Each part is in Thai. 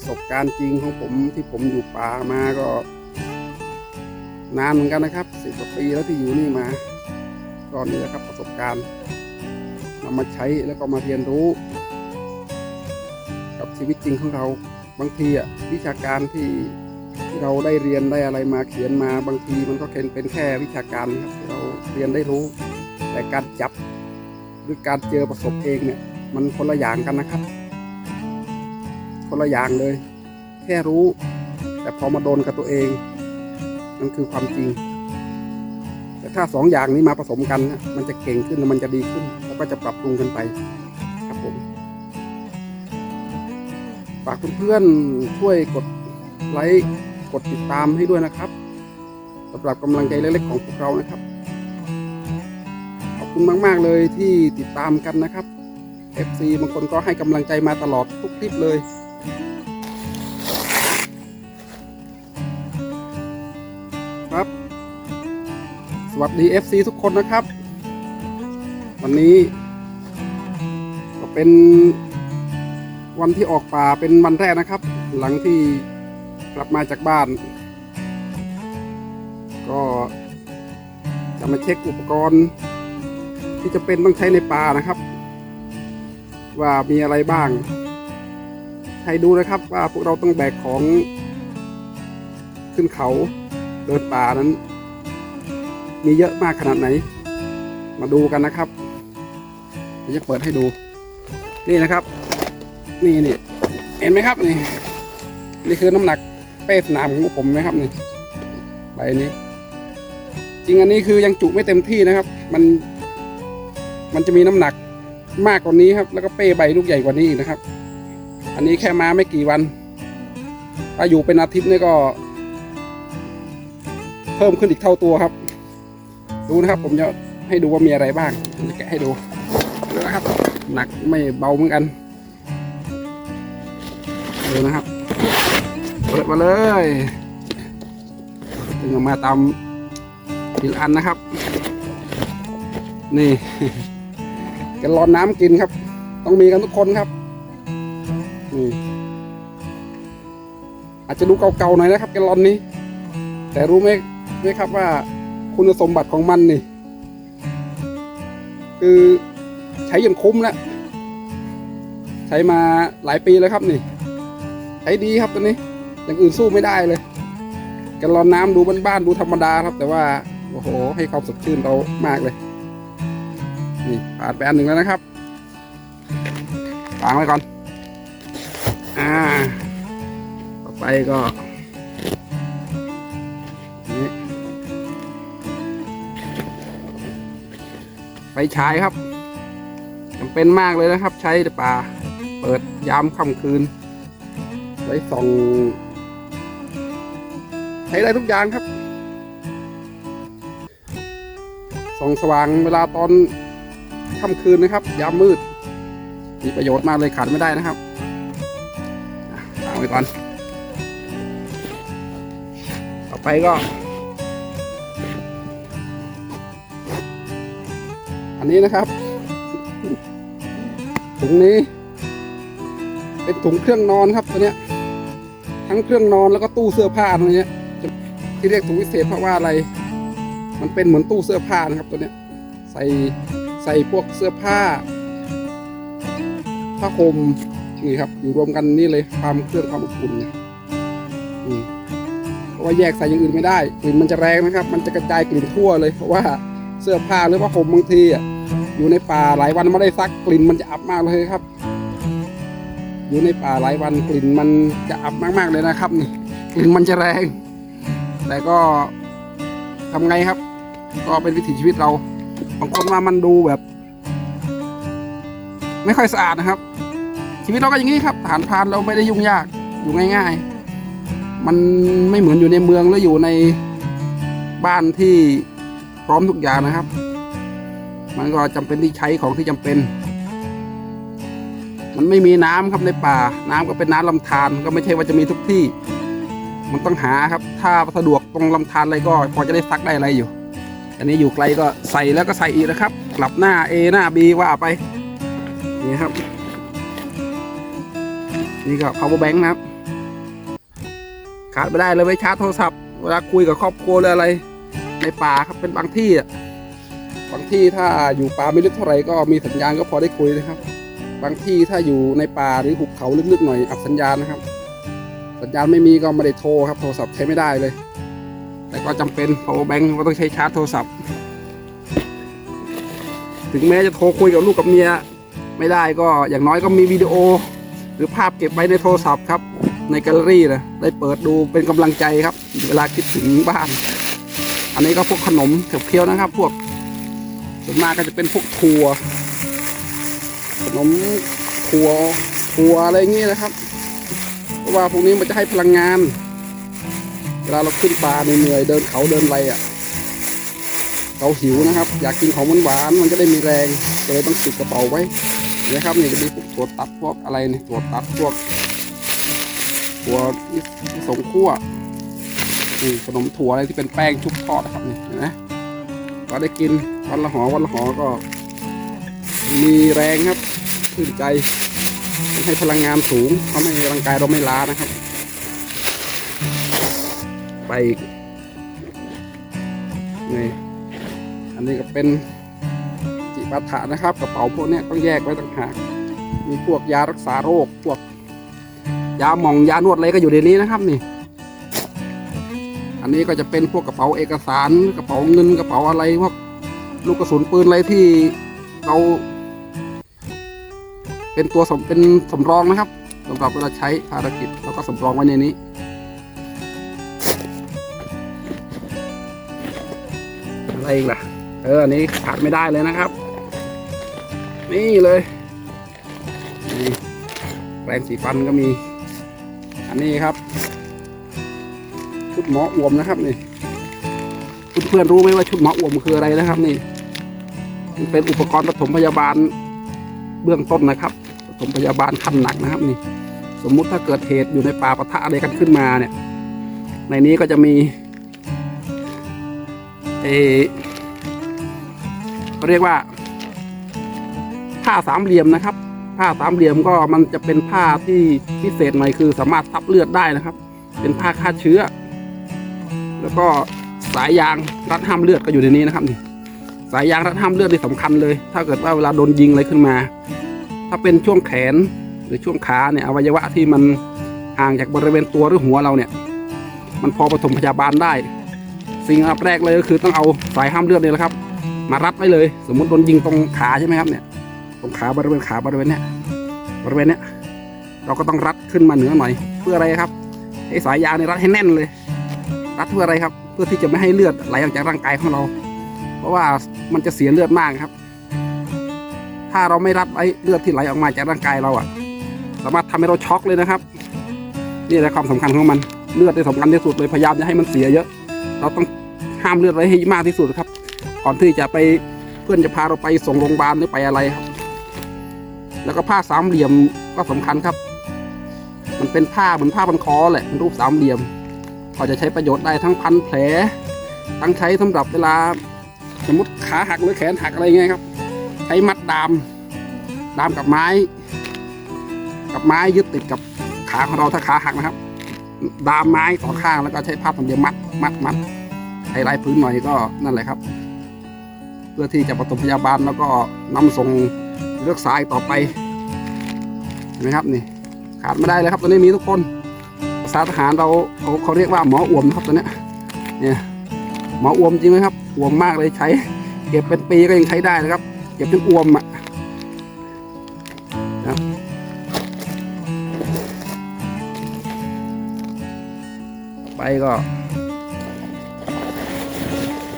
ประสบการณ์จริงของผมที่ผมอยู่ป่ามาก็ นานเหมือนกันนะครับสิบกว่าปีแล้วที่อยู่นี่มาก็นี่แหละครับประสบการณ์นำมาใช้แล้วก็มาเรียนรู้ กับชีวิตจริงของเราบางทีอะวิชาการที่ที่เราได้เรียนได้อะไรมาเขียนมาบางทีมันก็เป็นเป็นแค่วิชาการครับที่เราเรียนได้รู้ แต่การจับหรือการเจอประสบเองเนี่ยมันคนละอย่างกันนะครับ คนละอย่างเลย แค่รู้ แต่พอมาโดนกับตัวเองนั่นคือความจริง แต่ถ้าสองอย่างนี้มาผสมกัน มันจะเก่งขึ้นและมันจะดีขึ้น แล้วก็จะปรับปรุงกันไปครับผมฝากเพื่อนๆช่วยกดไลค์กดติดตามให้ด้วยนะครับสำหรับกำลังใจเล็กๆของพวกเรานะครับ ขอบคุณมาก ๆ เลยที่ติดตามกันนะครับ FC บางคนก็ให้กำลังใจมาตลอดทุกคลิปเลย วัสดี FC ทุกคนนะครับ วันนี้ ก็เป็นวันที่ออกป่าเป็นวันแรกนะครับ หลังที่กลับมาจากบ้าน ก็จะมาเช็คอุปกรณ์ ที่จะเป็นต้องใช้ในป่านะครับ ว่ามีอะไรบ้างให้ดูนะครับว่าพวกเราต้องแบกของขึ้นเขาเดินป่านั้น มีเยอะมากขนาดไหน มาดูกันนะครับเดี๋ยวจะเปิดให้ดู นี่นะครับ นี่นี่เห็นไหมครับนี่ นี่คือน้ำหนักเป้สนามของผมนะครับนี่ใบนี้ จริงอันนี้คือยังจุไม่เต็มที่นะครับ มันมันจะมีน้ำหนักมากกว่านี้ครับ แล้วก็เป้ใบลูกใหญ่กว่านี้อีกนะครับ อันนี้แค่มาไม่กี่วัน ถ้าอยู่เป็นอาทิตย์นี่ก็ เพิ่มขึ้นอีกเท่าตัวครับ ดูนะครับผมจะให้ดูว่ามีอะไรบ้างจะแกะให้ดูดูนะครับ หนักไม่เบาเหมือนกันดูนะครับเปิดมาเลยดึงออกมาตามทีละอันนะครับ นี่กันรอนน้ำกินครับ ต้องมีกันทุกคนครับนี่อาจจะดูเก่าๆหน่อยนะครับแกลลอนนี้ แต่รู้ไหมไหมครับว่า คุณสมบัติของมันนี่ คือใช้อย่างคุ้มแล้วใช้มาหลายปีแล้วครับนี่ ใช้ดีครับตัวนี้ อย่างอื่นสู้ไม่ได้เลยแกลลอนน้ำดูบ้านๆดูธรรมดาครับ แต่ว่าโอ้โห ให้ความสดชื่นเรามากเลย นี่ผ่านไปอันหนึ่งแล้วนะครับวางไว้ก่อน อ่า ต่อไปก็ ไฟฉายครับจำเป็นมากเลยนะครับ ใช้ในป่า เปิดยามค่ำคืน ไว้ส่องใช้ได้ทุกอย่างครับ ส่องสว่างเวลาตอนค่ำคืนนะครับ ยามมืด มีประโยชน์มากเลยขาดไม่ได้นะครับอะวาไว้ก่อน ต่อไปก็ อันนี้นะครับ ถุงนี้ เป็นถุงเครื่องนอนครับตัวเนี้ย ทั้งเครื่องนอนแล้วก็ตู้เสื้อผ้าตัวเนี้ยที่เรียกถุงพิเศษเพราะว่าอะไร มันเป็นเหมือนตู้เสื้อผ้านะครับ ตัวเนี้ย ใส่ใส่พวกเสื้อผ้าผ้าห่มนี่ครับ อยู่รวมกันนี่เลยความเครื่องความอบอุ่นเนี่ยเพราะว่าแยกใส่อย่างอื่นไม่ได้กลิ่นมันจะแรงนะครับ มันจะกระจายกลิ่นทั่วเลยเพราะว่าเสื้อผ้าหรือผ้าห่มบางทีอะ อยู่ในป่าหลายวันไม่ได้ซักกลิ่นมันจะอับมากเลยครับ อยู่ในป่าหลายวันกลิ่นมันจะอับมากๆเลยนะครับนี่กลิ่นมันจะแรง แต่ก็ทำไงครับ ก็เป็นวิถีชีวิตเราบางคนว่ามันดูแบบ ไม่ค่อยสะอาดนะครับ ชีวิตเราก็อย่างนี้ครับฐานพานเราไม่ได้ยุ่งยากอยู่ง่าย ๆ มันไม่เหมือนอยู่ในเมืองหรืออยู่ในบ้านที่พร้อมทุกอย่างนะครับ มันก็จำเป็นที่ใช้ของที่จำเป็น มันไม่มีน้ำครับในป่า น้ำก็เป็นน้ำลำธารก็ไม่ใช่ว่าจะมีทุกที่ มันต้องหาครับ ถ้าสะดวกตรงลำธารอะไรก็พอจะได้ซักได้อะไรอยู่อันนี้อยู่ไกลก็ใส่แล้วก็ใส่อีกนะครับ กลับหน้า A หน้า B ว่าไปนี่ครับ นี่ก็ power bank นะครับขาดไม่ได้เลยไว้ชาร์จโทรศัพท์เวลาคุยกับครอบครัวหรืออะไร ในป่าครับเป็นบางที่อะ บางที่ถ้าอยู่ป่าไม่ลึกเท่าไหร่ก็มีสัญญาณก็พอได้คุยนะครับ บางที่ถ้าอยู่ในป่าหรือหุบเขาลึกๆหน่อยอับสัญญาณนะครับ สัญญาณไม่มีก็ไม่ได้โทรครับ โทรศัพท์ใช้ไม่ได้เลย แต่ก็จำเป็น power bank ก็ต้องใช้ชาร์จโทรศัพท์ ถึงแม้จะโทรคุยกับลูกกับเมียไม่ได้ก็อย่างน้อยก็มีวิดีโอ หรือภาพเก็บไว้ในโทรศัพท์ครับในแกลเลอรี่นะได้เปิดดูเป็นกำลังใจครับ เวลาคิดถึงบ้าน อันนี้ก็พวกขนมเขียวๆนะครับ พวก ส่วนมากก็จะเป็นพวกถั่วขนมถั่วถั่วอะไรอย่างงี้นะครับ เพราะว่าพวกนี้มันจะให้พลังงาน เวลาเราขึ้นป่าเหนื่อยเดินเขาเดินไรอะเราหิวนะครับ อยากกินของหวานมันจะได้มีแรงก็เลยต้องติดกระเป๋าไว้นี่นะครับนี่จะมีพวกถั่วตัดพวกอะไรเนี่ยถั่วตัดพวกถั่วที่สงคั่วนี่ขนมถั่วอะไรที่เป็นแป้งชุบทอดนะครับนี่เห็นไหม ก็ได้กินวันละหอวันละหอก็ มีแรงครับชื่นใจให้พลังงานสูงทำให้ร่างกายเราไม่ล้านะครับ ไปอีกนี่อันนี้ก็เป็นจิปาถะนะครับ กระเป๋าพวกนี้ต้องแยกไว้ต่างหากมีพวกยารักษาโรคพวกยาหมองยานวดอะไรก็อยู่ในนี้นะครับนี่ นนี้ก็จะเป็นพวกกระเป๋าเอกสารกระเป๋าเงินกระเป๋าอะไรพวกลูกกระสุนปืนอะไรที่เรา เป็นตัวสมเป็นสำรองนะครับสำหรับเวลาใช้ภารกิจแล้วก็สำรองไว้ในนี้อะไรอีกล่ะเอออันนี้ขาดไม่ได้เลยนะครับ นี่เลยแปรงสีฟันก็มี อันนี้ครับ ชุดหมออวมนะครับนี่เพื่อนๆรู้ไหมว่าชุดหมออวมคืออะไรนะครับนี่มันเป็นอุปกรณ์ปฐมพยาบาลเบื้องต้นนะครับปฐมพยาบาลขั้นหนักนะครับนี่ สมมุติถ้าเกิดเหตุอยู่ในป่าปะทะอะไรกันขึ้นมาเนี่ย ในนี้ก็จะมีเออเขาเรียกว่า ผ้าสามเหลี่ยมนะครับ ผ้าสามเหลี่ยมก็มันจะเป็นผ้าที่พิเศษหน่อยคือสามารถซับเลือดได้นะครับ เป็นผ้าฆ่าเชื้อ แล้วก็สายยางรัดห้ามเลือดก็อยู่ในนี้นะครับนี่สายยางรัดห้ามเลือดนี่สำคัญเลย ถ้าเกิดว่าเวลาโดนยิงอะไรขึ้นมา ถ้าเป็นช่วงแขนหรือช่วงขาเนี่ยอวัยวะที่มันห่างจากบริเวณตัวหรือหัวเราเนี่ย มันพอปฐมพยาบาลได้ สิ่งแรกเลยก็คือต้องเอาสายห้ามเลือดเนี่ยแหละครับ มารัดไว้เลย สมมุติโดนยิงตรงขาใช่ไหมครับเนี่ย ตรงขาบริเวณขาบริเวณเนี้ยบริเวณเนี้ยเราก็ต้องรัดขึ้นมาเหนือหน่อยเพื่ออะไรครับไอ้สายยางเนี่ยรัดให้แน่นเลย รัดเพื่ออะไรครับ เพื่อที่จะไม่ให้เลือดไหลออกจากร่างกายของเรา เพราะว่ามันจะเสียเลือดมากครับ ถ้าเราไม่รัดไว้เลือดที่ไหลออกมาจากร่างกายเราอะสามารถทำให้เราช็อกเลยนะครับ นี่แหละความสำคัญของมันเลือดที่สำคัญที่สุดเลยพยายามจะให้มันเสียเยอะ เราต้องห้ามเลือดไว้ให้มากที่สุดครับ ก่อนที่จะไปเพื่อนจะพาเราไปส่งโรงพยาบาลหรือไปอะไรครับ แล้วก็ผ้าสามเหลี่ยมก็สำคัญครับ มันเป็นผ้าเหมือนผ้าพันคอแหละเป็นรูปสามเหลี่ยม ก็จะใช้ประโยชน์ได้ทั้งพันแผล ทั้งใช้สำหรับเวลา สมมติขาหักหรือแขนหักอะไรเงี้ยครับใช้มัดดามดามกับไม้ กับไม้ยึดติดกับขาของเราถ้าขาหักนะครับ ดามไม้สองข้างแล้วก็ใช้ผ้าสามเหลี่ยมมัดมัดมัดให้ลายพื้นหน่อยก็นั่นแหละครับ เพื่อที่จะปฐมพยาบาลแล้วก็นำส่งเลือกสายต่อไปเห็นไหมครับนี่ขาดไม่ได้เลยครับตัวนี้มีทุกคน ษาทหารเราเขาเขาเรียกว่าหมออวมนะครับตัวเนี้ยเนี่ยหมออวมจริงไหมครับอวมมากเลยใช้ เก็บเป็นปีก็ยังใช้ได้นะครับ เก็บจนอวมอะนะครับไปก็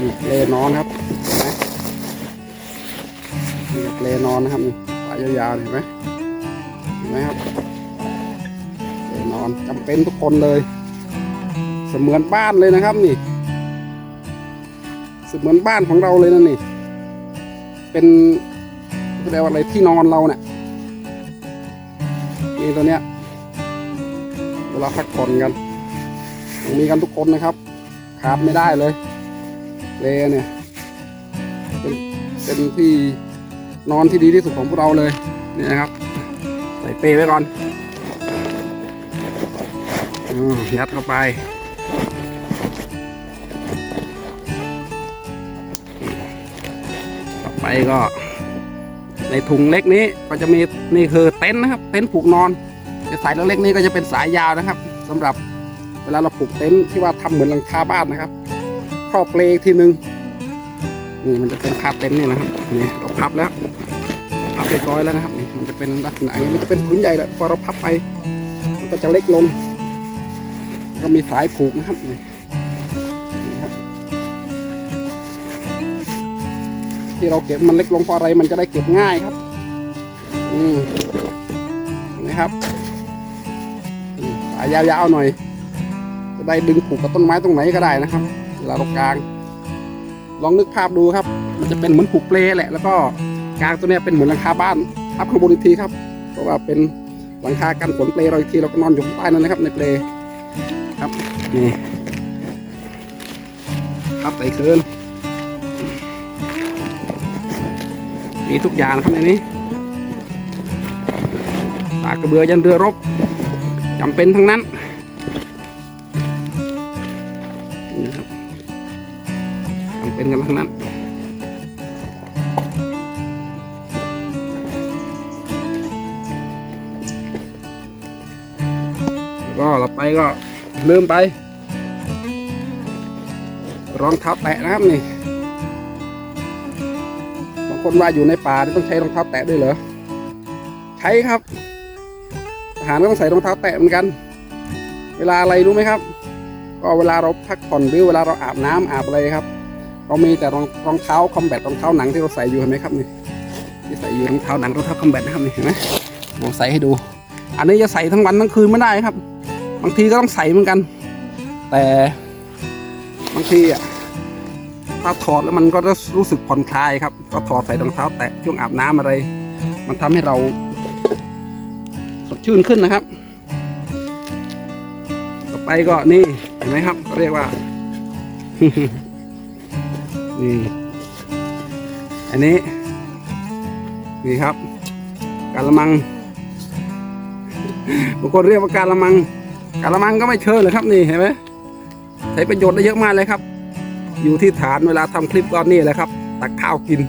นี่เลนอนครับเห็นไหมนี่เลนอนนะครับนี่ปลายยาวๆเห็นไหม อนจำเป็นทุกคนเลย เสมือนบ้านเลยนะครับนี่ เสมือนบ้านของเราเลยนะนี่ เป็นเรียกว่าอะไรที่นอนเราเนี่ยนี่ตัวเนี้ยเวลาพักผ่อนกันมีกันทุกคนนะครับขาดไม่ได้เลยเลเนี่ยเป็นเป็นที่นอนที่ดีที่สุดของพวกเราเลยนี่นะครับใส่เปไว้ก่อน ยัดเข้าไป ต่อไปก็ ในถุงเล็กนี้ก็จะมีนี่คือเต็นท์นะครับ เต็นท์ผูกนอนแต่สายเล็กๆนี้ก็จะเป็นสายยาวนะครับสำหรับเวลาเราผูกเต็นท์ที่ว่าทำเหมือนหลังคาบ้านนะครับครอบเปลกทีหนึ่งนี่มันจะเป็นคาเต็นท์นี่นะครับนี่เราพับแล้วพับเรียบร้อยแล้วนะครับนี่มันจะเป็นลักษณะนี้มันจะเป็นผืนใหญ่แหละพอเราพับไป มันก็จะเล็กลง ก็มีสายผูกนะครับนี่ที่เราเก็บมันเล็กลงเพราะอะไรมันจะได้เก็บง่ายครับ อืมนะครับสายยาวๆหน่อย จะได้ดึงผูกกับต้นไม้ตรงไหนก็ได้นะครับเวลาเรากาง ลองนึกภาพดูครับ มันจะเป็นเหมือนผูกเปลแหละ แล้วก็กางตัวเนี้ยเป็นเหมือนหลังคาบ้านทับข้างบนอีกทีครับ เพราะว่าเป็นหลังคากันฝนเปลเราอีกทีเราก็นอนอยู่ข้างใต้นั่นนะครับ ในเปล นี่ครับใส่คืนมีทุกอย่างนะครับในนี้สากกระเบือยันเรือรบจำเป็นทั้งนั้นนี่ครับจำเป็นกันทั้งนั้นแล้วก็เราไปก็ ลืมไป รองเท้าแตะนะครับนี่บางคนว่าอยู่ในป่าต้องใช้รองเท้าแตะด้วยเหรอใช้ครับทหารก็ต้องใส่รองเท้าแตะเหมือนกัน เวลาอะไรรู้ไหมครับ ก็เวลาเราพักผ่อนหรือเวลาเราอาบน้ำอาบอะไรครับ เรามีแต่รองรองเท้าคอมแบทรองเท้าหนังที่เราใส่อยู่เห็นไหมครับนี่ที่ใส่อยู่รองเท้าหนังรองเท้าคอมแบทนะครับนี่เห็นไหมผมใส่ให้ดู อันนี้จะใส่ทั้งวันทั้งคืนไม่ได้ครับ บางทีก็ต้องใส่เหมือนกัน แต่บางทีอะถ้าถอดแล้วมันก็จะรู้สึกผ่อนคลายครับ ก็ถอดใส่รองเท้า แตะช่วงอาบน้ำอะไร มันทำให้เราสดชื่นขึ้นนะครับ ต่อไปก็นี่เห็นไหมครับเรียกว่า นี่อันนี้นี่ครับ การละมังบางคนเรียกว่าการละมัง การละมังก็ไม่เชิญเลยครับนี่เห็นไหมใช้ประโยชน์ได้เยอะมากเลยครับ อยู่ที่ฐานเวลาทำคลิปก็นี่แหละครับ ตักข้าวกิน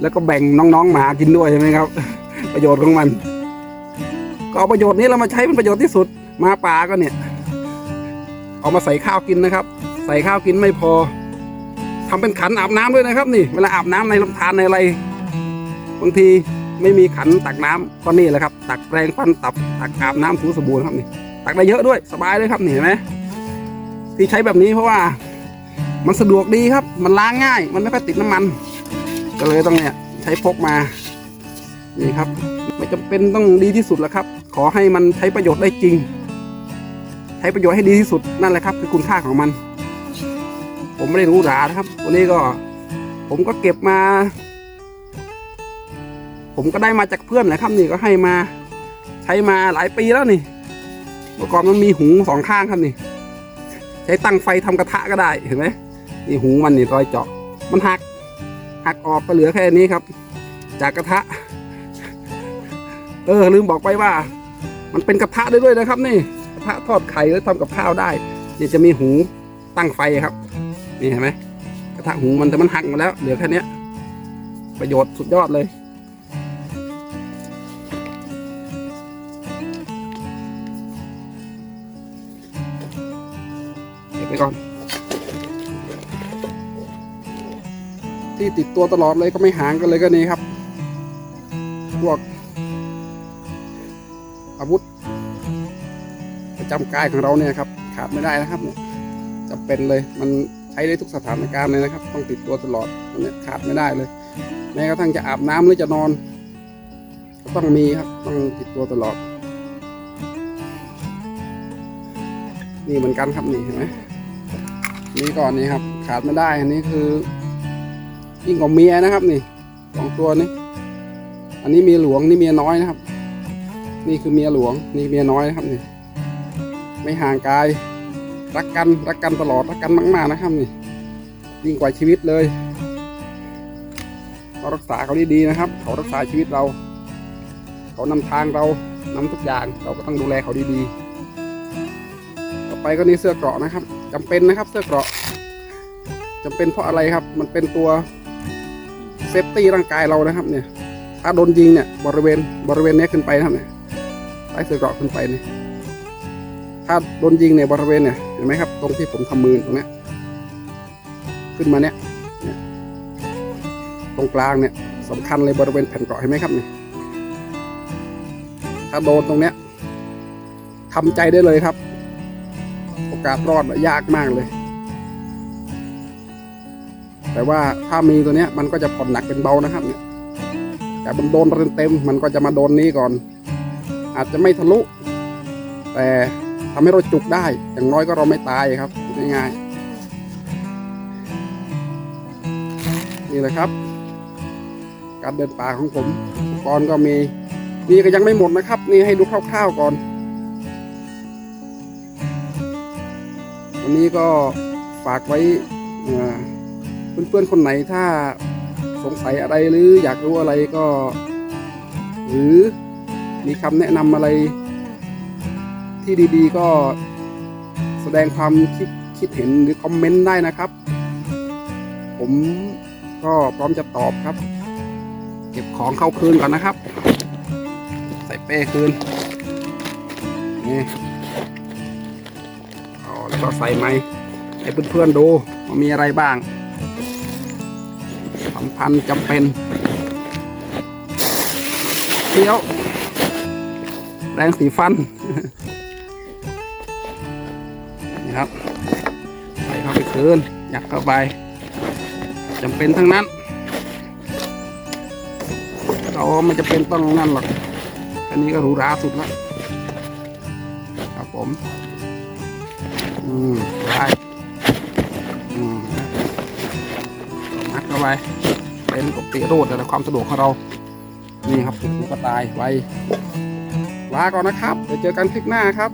แล้วก็แบ่งน้องๆหมากินด้วยใช่ไหมครับ ประโยชน์ของมัน ก็เอาประโยชน์นี้เรามาใช้เป็นประโยชน์ที่สุดมาป่าก็เนี่ย เอามาใส่ข้าวกินนะครับ ใส่ข้าวกินไม่พอทำเป็นขันอาบน้ำด้วยนะครับ นี่ เวลาอาบน้ำในลำธารในอะไรบางทีไม่มีขันตักน้ำก็นี่แหละครับ ตักแปรงฟันตับตักอาบน้ำถูสบู่นะครับนี่ ตักได้เยอะด้วยสบายเลยครับนี่เห็นไหมที่ใช้แบบนี้เพราะว่า มันสะดวกดีครับ มันล้างง่าย มันไม่ค่อยติดน้ำมัน ก็เลยต้องเนี่ยใช้พกมานี่ครับไม่จำเป็นต้องดีที่สุดแล้วครับ ขอให้มันใช้ประโยชน์ได้จริง ใช้ประโยชน์ให้ดีที่สุดนั่นแหละครับ คือคุณค่าของมัน ผมไม่ได้รู้หรานะครับ วันนี้ก็ ผมก็เก็บมา ผมก็ได้มาจากเพื่อนแหละครับนี่ก็ให้มา ใช้มาหลายปีแล้วนี่ เมื่อก่อนมันมีหูสองข้างครับนี่ ใช้ตั้งไฟทำกระทะก็ได้เห็นไหมนี่หูมันนี่รอยเจาะมันหักหักออกก็เหลือแค่นี้ครับ จากกระทะ เออลืมบอกไปว่า มันเป็นกระทะได้ด้วยนะครับ นี่กระทะทอดไข่หรือทำกับข้าวได้เนี่ยจะมีหูตั้งไฟครับ นี่เห็นไหมกระทะหูมันแต่มันหักมาแล้วเหลือแค่นี้ประโยชน์สุดยอดเลย ไปก่อน ที่ติดตัวตลอดเลยก็ไม่ห่างกันเลยก็นี่ครับ พวก อาวุธ ประจำกายของเราเนี่ยครับ ขาดไม่ได้นะครับเนี่ยจำเป็นเลยมันใช้ได้ทุกสถานการณ์เลยนะครับ ต้องติดตัวตลอดอันเนี้ยขาดไม่ได้เลยแม้กระทั่งจะอาบน้ำหรือจะนอน ก็ต้องมีครับต้องติดตัวตลอด นี่เหมือนกันครับนี่เห็นไหม นี่ก่อนนี่ครับ ขาดไม่ได้อันนี้คือยิ่งกว่าเมียนะครับนี่สองตัวนี้ อันนี้เมียหลวงนี่เมียน้อยนะครับ นี่คือเมียหลวงนี่เมียน้อยนะครับนี่ ไม่ห่างกายรักกันรักกันตลอดรักกันมาก ๆนะครับนี่ยิ่งกว่าชีวิตเลยเรารักษาเขาดีๆนะครับ เขารักษาชีวิตเรา เขานำทางเรานำทุกอย่างเราก็ต้องดูแลเขาดีๆ ไปก็นี่เสื้อเกราะนะครับจำเป็นนะครับเสื้อเกราะจำเป็นเพราะอะไรครับ มันเป็นตัวเซฟตี้ร่างกายเรานะครับ เนี่ย ถ้าโดนยิงเนี่ย บริเวณบริเวณนี้ขึ้นไปนะครับเนี่ยใต้เสื้อเกราะขึ้นไปเนี่ยถ้าโดนยิงเนี่ยบริเวณเนี่ยเห็นไหมครับ ตรงที่ผมทำมือตรงนี้ขึ้นมาเนี่ยเนี่ยตรงกลางเนี่ยสำคัญเลยบริเวณแผ่นเกราะเห็นไหมครับเนี่ยถ้าโดนตรงเนี้ยทำใจได้เลยครับ อกาสรอดยากมากเลย แต่ว่าถ้ามีตัวเนี้ยมันก็จะผ่อนหนักเป็นเบานะครับเนี่ยแต่มันโดนเต็มๆมันก็จะมาโดนนี้ก่อน อาจจะไม่ทะลุ แต่ทำให้เราจุกได้ อย่างน้อยก็เราไม่ตายครับง่ายๆนี่แหละครับ การเดินป่าของผมอุปกรณ์ก็มีนี่ก็ยังไม่หมดนะครับ นี่ให้ดูคร่าวๆก่อน วันนี้ก็ฝากไว้เพื่อนๆคนไหนถ้าสงสัยอะไรหรืออยากรู้อะไรก็ หรือมีคำแนะนำอะไร ที่ดีๆ ก็แสดงความคิดคิดเห็นหรือคอมเมนต์ได้นะครับ ผมก็พร้อมจะตอบครับ เก็บของเข้าคืนก่อนนะครับ ใส่เป้คืนนี่ ก็ใส่ไหมให้เพื่อนๆดูว่ามีอะไรบ้างสำคัญจำเป็นเที่ยว แรงสีฟัน นี่ครับ ใส่เข้าไปคืนอยัดเข้าไปจำเป็นทั้งนั้น เราไม่จะเป็นต้องนั่นหรอก อันนี้ก็หรูหราสุดแล้วครับผม อืมได้อืมมัดเข้าไปเป็นปกติรูดแต่ความสะดวกของเรา นี่ครับถูกกระตายไว้ลาก่อนนะครับเดี๋ยวเจอกันคลิปหน้าครับ